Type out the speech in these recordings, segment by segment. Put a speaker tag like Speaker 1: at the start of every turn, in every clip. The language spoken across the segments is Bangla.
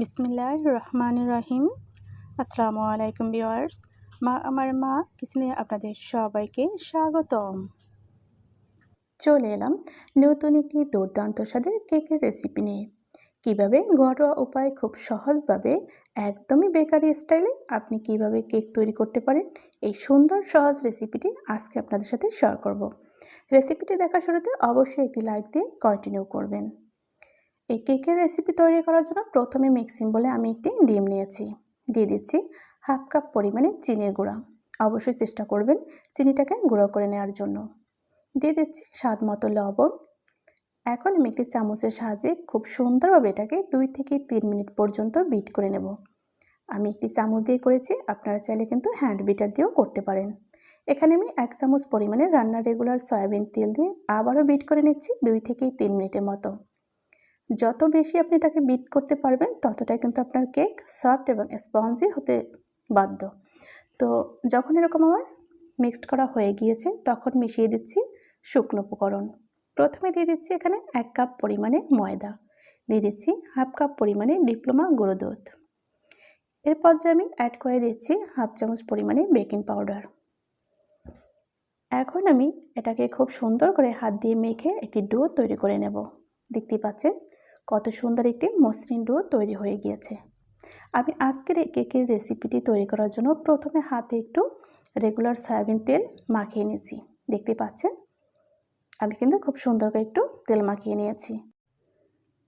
Speaker 1: বিসমিল্লাহ রহমান রাহিম আসসালামু আলাইকুম বিওয়ার্স মা, আমার মা কিচেনে আপনাদের সবাইকে স্বাগতম। চলে এলাম নতুন একটি দুর্দান্ত স্বাদের কেকের রেসিপি নিয়ে। কীভাবে ঘরোয়া উপায় খুব সহজভাবে, একদমই বেকারি স্টাইলে আপনি কীভাবে কেক তৈরি করতে পারেন, এই সুন্দর সহজ রেসিপিটি আজকে আপনাদের সাথে শেয়ার করব। রেসিপিটি দেখার শুরুতে অবশ্যই একটি লাইক দিয়ে কন্টিনিউ করবেন। এই কেকের রেসিপি তৈরি করার জন্য প্রথমে মিক্সিং বলে আমি একটি ডিম নিয়েছি। দিয়ে দিচ্ছি হাফ কাপ পরিমাণে চিনির গুঁড়া। অবশ্যই চেষ্টা করবেন চিনিটাকে গুঁড়ো করে নেওয়ার জন্য। দিয়ে দিচ্ছি স্বাদ মতো লবণ। এখন আমি একটি চামচের সাহায্যে খুব সুন্দরভাবে এটাকে দুই থেকে তিন মিনিট পর্যন্ত বিট করে নেব। আমি একটি চামচ দিয়ে করেছি, আপনারা চাইলে কিন্তু হ্যান্ড বিটার দিয়েও করতে পারেন। এখানে আমি এক চামচ পরিমাণে রান্নার রেগুলার সয়াবিন তেল দিয়ে আবারও বিট করে নিচ্ছি দুই থেকে তিন মিনিটের মতো। যত বেশি আপনি এটাকে বিট করতে পারবেন, ততটাই কিন্তু আপনার কেক সফট এবং স্পঞ্জি হতে বাধ্য। তো যখন এরকম আমার মিক্সড করা হয়ে গিয়েছে, তখন মিশিয়ে দিচ্ছি শুকনো উপকরণ। প্রথমে দিয়ে দিচ্ছি এখানে এক কাপ পরিমাণে ময়দা। দিয়ে দিচ্ছি হাফ কাপ পরিমাণে ডিপ্লোমা গুঁড়ো দুধ। এরপর যে আমি অ্যাড করে দিচ্ছি হাফ চামচ পরিমাণে বেকিং পাউডার এখন আমি এটাকে খুব সুন্দর করে হাত দিয়ে মেখে একটি ডো তৈরি করে নেব। দেখতে পাচ্ছেন? কত সুন্দর একটি মসৃণ ডো তৈরি হয়ে গিয়েছে। আমি আজকের এই কেকের রেসিপিটি তৈরি করার জন্য প্রথমে হাতে একটু রেগুলার সয়াবিন তেল মাখিয়ে নিয়েছি। দেখতে পাচ্ছেন? আমি কিন্তু খুব সুন্দর করে একটু তেল মাখিয়ে নিয়েছি।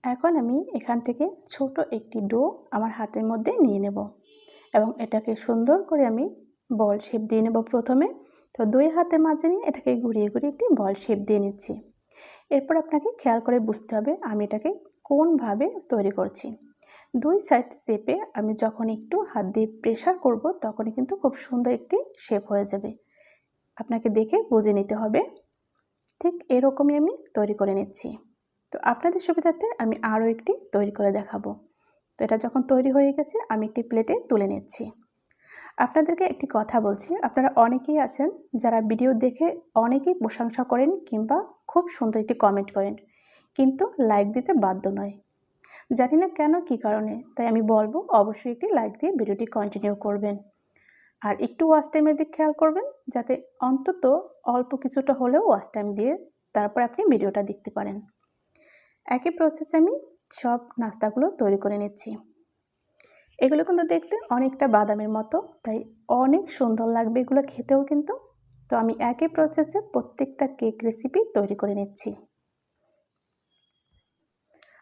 Speaker 1: এখন আমি এখান থেকে ছোট একটি ডো আমার হাতের মধ্যে নিয়ে নেব এবং এটাকে সুন্দর করে আমি বল শেপ দিয়ে নেব প্রথমে। তো দুই হাতের মাঝে নিয়ে এটাকে ঘুরিয়ে ঘুরিয়ে একটি বল শেপ দিয়ে নিচ্ছি। এরপর আপনাকে খেয়াল করে বুঝতে হবে আমি এটাকে কোনভাবে তৈরি করছি। দুই সাইড শেপে আমি যখন একটু হাত দিয়ে প্রেশার করব, তখনই কিন্তু খুব সুন্দর একটি শেপ হয়ে যাবে। আপনাকে দেখে বুঝে নিতে হবে। ঠিক এরকমই আমি তৈরি করে নিচ্ছি। তো আপনাদের সুবিধাতে আমি আরও একটি তৈরি করে দেখাবো। তো এটা যখন তৈরি হয়ে গেছে, আমি একটি প্লেটে তুলে নিচ্ছি। আপনাদেরকে একটি কথা বলছি, আপনারা অনেকেই আছেন যারা ভিডিও দেখে অনেকেই প্রশংসা করেন কিংবা খুব সুন্দর একটি কমেন্ট করেন। কিন্তু লাইক দিতে বাধ্য নয়। জানি না কেন, কি কারণে, তাই আমি বলব অবশ্যই একটি লাইক দিয়ে ভিডিওটি কন্টিনিউ করবেন। আর একটু ওয়াচ টাইমের দিক খেয়াল করবেন, যাতে অন্তত অল্প কিছুটা হলেও ওয়াচ টাইম দিয়ে তারপর আপনি ভিডিওটা দেখতে পারেন। একই প্রসেসে আমি সব নাস্তাগুলো তৈরি করে নিচ্ছি। এগুলো কিন্তু দেখতে অনেকটা বাদামের মতো, তাই অনেক সুন্দর লাগবে এগুলো খেতেও কিন্তু। তো আমি একই প্রসেসে প্রত্যেকটা কেক রেসিপি তৈরি করে নিচ্ছি।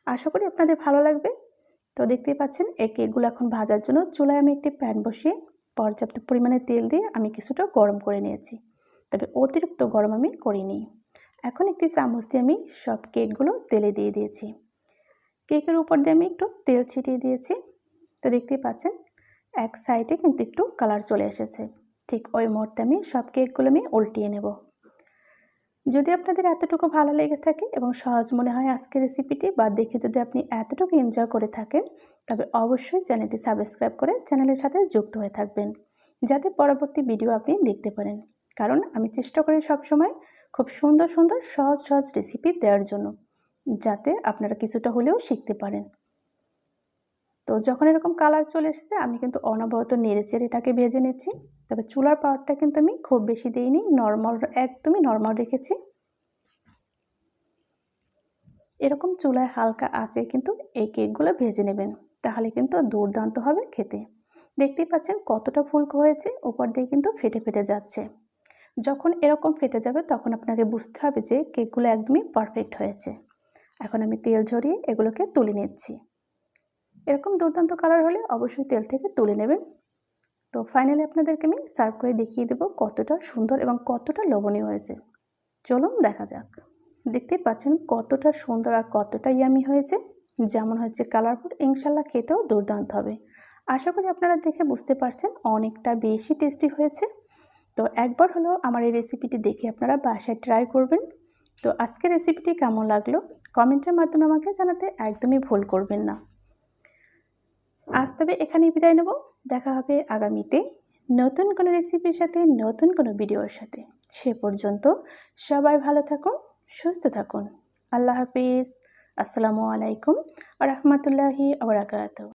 Speaker 1: আশা করি আপনাদের ভালো লাগবে। তো দেখতেই পাচ্ছেন এই কেকগুলো এখন ভাজার জন্য চুলায় আমি একটি প্যান বসিয়ে পর্যাপ্ত পরিমাণে তেল দিয়ে আমি কিছুটা গরম করে নিয়েছি। তবে অতিরিক্ত গরম আমি করিনি। এখন একটি চামচ দিয়ে আমি সব কেকগুলো তেলে দিয়ে দিয়েছি। কেকের উপর দিয়ে আমি একটু তেল ছিটিয়ে দিয়েছি। তো দেখতেই পাচ্ছেন, এক সাইডে কিন্তু একটু কালার চলে এসেছে। ঠিক ওই মুহূর্তে আমি সব কেকগুলো আমি উল্টিয়ে নেব। যদি আপনাদের এতটুকু ভালো লেগে থাকে এবং সহজ মনে হয় আজকের রেসিপিটি বা দেখে যদি আপনি এতটুকু এনজয় করে থাকেন, তবে অবশ্যই চ্যানেলটি সাবস্ক্রাইব করে চ্যানেলের সাথে যুক্ত হয়ে থাকবেন, যাতে পরবর্তী ভিডিও আপনি দেখতে পারেন। কারণ আমি চেষ্টা করি সবসময় খুব সুন্দর সুন্দর, সহজ সহজ রেসিপি দেওয়ার জন্য, যাতে আপনারা কিছুটা হলেও শিখতে পারেন। তো যখন এরকম কালার চলে এসেছে, আমি কিন্তু অনবরত নেড়েচেড়ে এটাকে ভেজে নিচ্ছি। তবে চুলার পাওয়ারটা কিন্তু আমি খুব বেশি দিইনি নর্মাল একদমই নর্মাল রেখেছি। এরকম চুলায় হালকা আছে কিন্তু এই কেকগুলো ভেজে নেবেন, তাহলে কিন্তু দুর্দান্ত হবে খেতে। দেখতেই পাচ্ছেন কতটা ফুলকো হয়েছে, উপর দিয়ে কিন্তু ফেটে ফেটে যাচ্ছে। যখন এরকম ফেটে যাবে তখন আপনাকে বুঝতে হবে যে কেকগুলো একদমই পারফেক্ট হয়েছে। এখন আমি তেল ঝরিয়ে এগুলোকে তুলে নিচ্ছি। এরকম দুর্দান্ত কালার হলে অবশ্যই তেল থেকে তুলে নেবেন। তো ফাইনালি আপনাদেরকে আমি সার্ভ করে দেখিয়ে দেবো কতটা সুন্দর এবং কতটা লোভনীয় হয়েছে। চলুন দেখা যাক। দেখতেই পাচ্ছেন কতটা সুন্দর আর কতটা ইয়ামি হয়েছে। যেমন হয়েছে কালারফুল ইনশাল্লাহ খেতেও দুর্দান্ত হবে। আশা করি আপনারা দেখে বুঝতে পারছেন অনেকটা বেশি টেস্টি হয়েছে। তো একবার হলো আমার এই রেসিপিটি দেখে আপনারা বাসায় ট্রাই করবেন। তো আজকের রেসিপিটি কেমন লাগল? কমেন্টের মাধ্যমে আমাকে জানাতে একদমই ভুল করবেন না। আজ তবে এখানেই বিদায় নেব। দেখা হবে আগামীতে নতুন কোনো রেসিপির সাথে, নতুন কোনো ভিডিওর সাথে। সে পর্যন্ত সবাই ভালো থাকুন, সুস্থ থাকুন। আল্লাহ হাফিজ। আসসালামু আলাইকুম রহমতুল্লাহি আবরাকাত